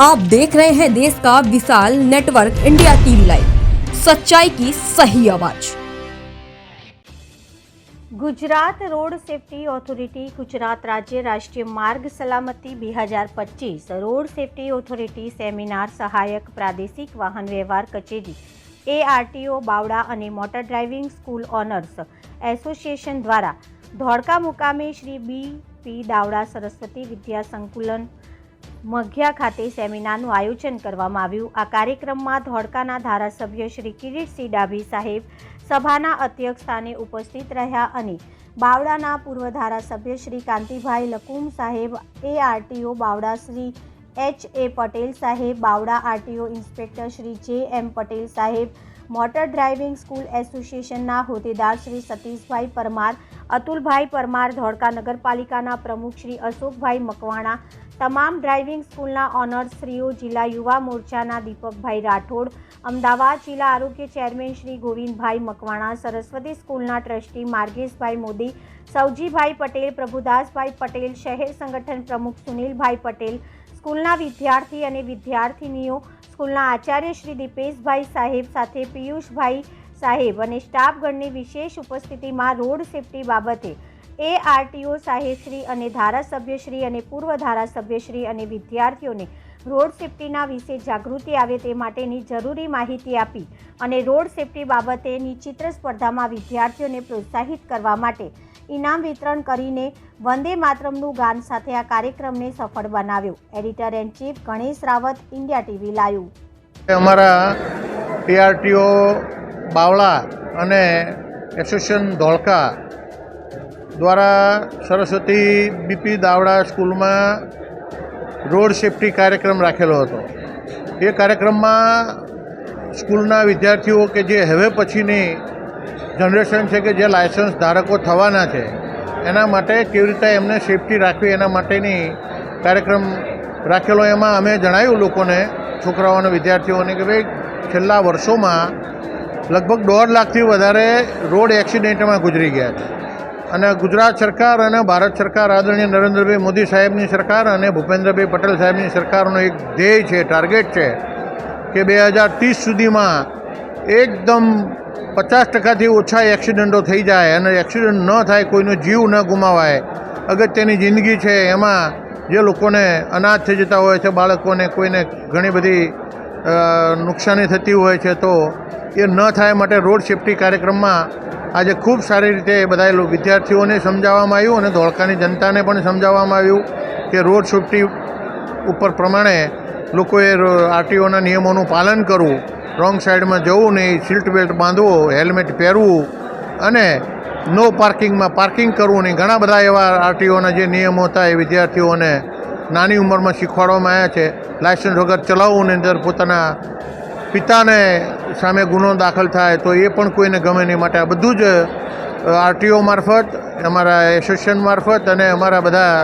आप देख रहे हैं देश का विशाल नेटवर्क इंडिया टीवी लाइव सच्चाई की सही आवाज Gujarat road safety authority Gujarat રાજ્ય રાષ્ટ્રીય માર્ગ સલામતી બે હજાર પચીસ રોડ સેફટી ઓથોરિટી સેમિનાર સહાયક પ્રાદેશિક વાહન વ્યવહાર કચેરી એઆરટીઓ બાવડા અને motor driving school owners association દ્વારા ધોળકા મુકામે શ્રી બી પી દાવડા સરસ્વતી વિદ્યા સંકુલન મઘિયા ખાતે સેમિનારનું આયોજન કરવામાં આવ્યું. આ કાર્યક્રમમાં ધોળકાના ધારાસભ્ય શ્રી કિરીટસિંહ ડાભી સાહેબ, સભાના અધ્યક્ષ સ્થાને ઉપસ્થિત રહ્યા અને બાવડાના પૂર્વ ધારાસભ્ય શ્રી કાંતિભાઈ લકુમ સાહેબ એ RTO Bavda Shri H A Patel સાહેબ બાવડા આરટીઓ ઇન્સ્પેક્ટર શ્રી જે એમ પટેલ સાહેબ, મોટર ડ્રાઇવિંગ સ્કૂલ એસોસિએશનના હોદ્દેદાર શ્રી સતીશભાઈ પરમાર અતુલભાઈ પરમાર ધોળકા નગરપાલિકાના પ્રમુખ શ્રી અશોકભાઈ મકવાણા, તમામ ડ્રાઇવિંગ સ્કૂલના ઓનર્સશ્રીઓ જિલ્લા યુવા મોરચાના દીપકભાઈ રાઠોડ, અમદાવાદ જિલ્લા આરોગ્ય ચેરમેન શ્રી ગોવિંદભાઈ મકવાણા, સરસ્વતી સ્કૂલના ટ્રસ્ટી માર્ગેશભાઈ મોદી સૌજીભાઈ પટેલ, પ્રભુદાસભાઈ પટેલ, શહેર સંગઠન પ્રમુખ સુનિલભાઈ પટેલ, સ્કૂલના વિદ્યાર્થી અને વિદ્યાર્થિનીઓ, સ્કૂલના આચાર્ય શ્રી દીપેશભાઈ સાહેબ સાથે પિયુષભાઈ સાહેબ અને સ્ટાફગણની વિશેષ ઉપસ્થિતિમાં રોડ સેફટી બાબતે એ આરટીઓ સાહેબશ્રી અને ધારાસભ્યશ્રી અને પૂર્વ ધારાસભ્યશ્રી અને વિદ્યાર્થીઓને રોડ સેફટીના વિશે જાગૃતિ આવે તે માટેની જરૂરી માહિતી આપી અને રોડ સેફટી બાબતેની ચિત્ર સ્પર્ધામાં વિદ્યાર્થીઓને પ્રોત્સાહિત કરવા માટે ઇનામ વિતરણ કરીને વંદે માતરમનું ગાન સાથે આ કાર્યક્રમને સફળ બનાવ્યો. Editor and chief Ganesh Rawat, India TV live અમારા ટીઆરટીઓ બાવળા અને એસોસિએશન ધોળકા દ્વારા સરસ્વતી બીપી દાવડા સ્કૂલમાં રોડ સેફટી કાર્યક્રમ રાખેલો હતો. એ કાર્યક્રમમાં સ્કૂલના વિદ્યાર્થીઓ કે જે હવે પછીની જનરેશન છે કે જે લાયસન્સ ધારકો થવાના છે, એના માટે કેવી રીતે એમને સેફટી રાખવી એના માટેની કાર્યક્રમ રાખેલો, એમાં અમે જણાવ્યું લોકોને છોકરાઓને વિદ્યાર્થીઓને કે ભાઈ છેલ્લા વર્ષોમાં લગભગ દોઢ લાખથી વધારે રોડ એક્સિડન્ટમાં ગુજરી ગયા છે. અને ગુજરાત સરકાર અને ભારત સરકાર, આદરણીય નરેન્દ્રભાઈ મોદી સાહેબની સરકાર અને ભૂપેન્દ્રભાઈ પટેલ સાહેબની સરકારનો એક ધ્યેય છે, ટાર્ગેટ છે કે બે હજાર ત્રીસ સુધીમાં એકદમ પચાસ ટકાથી ઓછા એક્સિડન્ટો થઈ જાય અને એક્સિડન્ટ ન થાય, કોઈનો જીવ ન ગુમાવાય. અગત્યની જિંદગી છે એમાં જે લોકોને અનાથ થઈ જતા હોય છે, બાળકોને કોઈને ઘણી બધી નુકસાની થતી હોય છે, તો એ ન થાય માટે રોડ સેફટી કાર્યક્રમમાં આજે ખૂબ સારી રીતે બધા વિદ્યાર્થીઓને સમજાવવામાં આવ્યું અને ધોળકાની જનતાને પણ સમજાવવામાં આવ્યું કે રોડ સેફટી ઉપર પ્રમાણે લોકોએ આરટીઓના નિયમોનું પાલન કરવું, રોંગ સાઈડમાં જવું નહીં સીટ બેલ્ટ બાંધવો, હેલ્મેટ પહેરવું અને નો પાર્કિંગમાં પાર્કિંગ કરવું નહીં. ઘણા બધા એવા આરટીઓના જે નિયમો હતા એ વિદ્યાર્થીઓને નાની ઉંમરમાં શીખવાડવામાં આવ્યા છે. લાયસન્સ વગર ચલાવવું નહીં, અંદર પોતાના પિતાને સામે ગુનો દાખલ થાય તો એ પણ કોઈને ગમે નહીં માટે આ બધું જ આરટીઓ મારફત અમારા એસોસિએશન મારફત અને અમારા બધા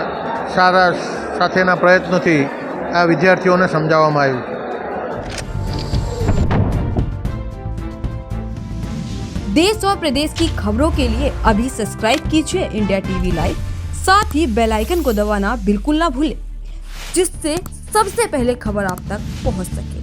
સારા સાથેના પ્રયત્નોથી આ વિદ્યાર્થીઓને સમજાવવામાં આવ્યું છે देश और प्रदेश की खबरों के लिए अभी सब्सक्राइब कीजिए इंडिया टीवी लाइव साथ ही बेल आइकन को दबाना बिल्कुल ना भूलें जिससे सबसे पहले खबर आप तक पहुंच सके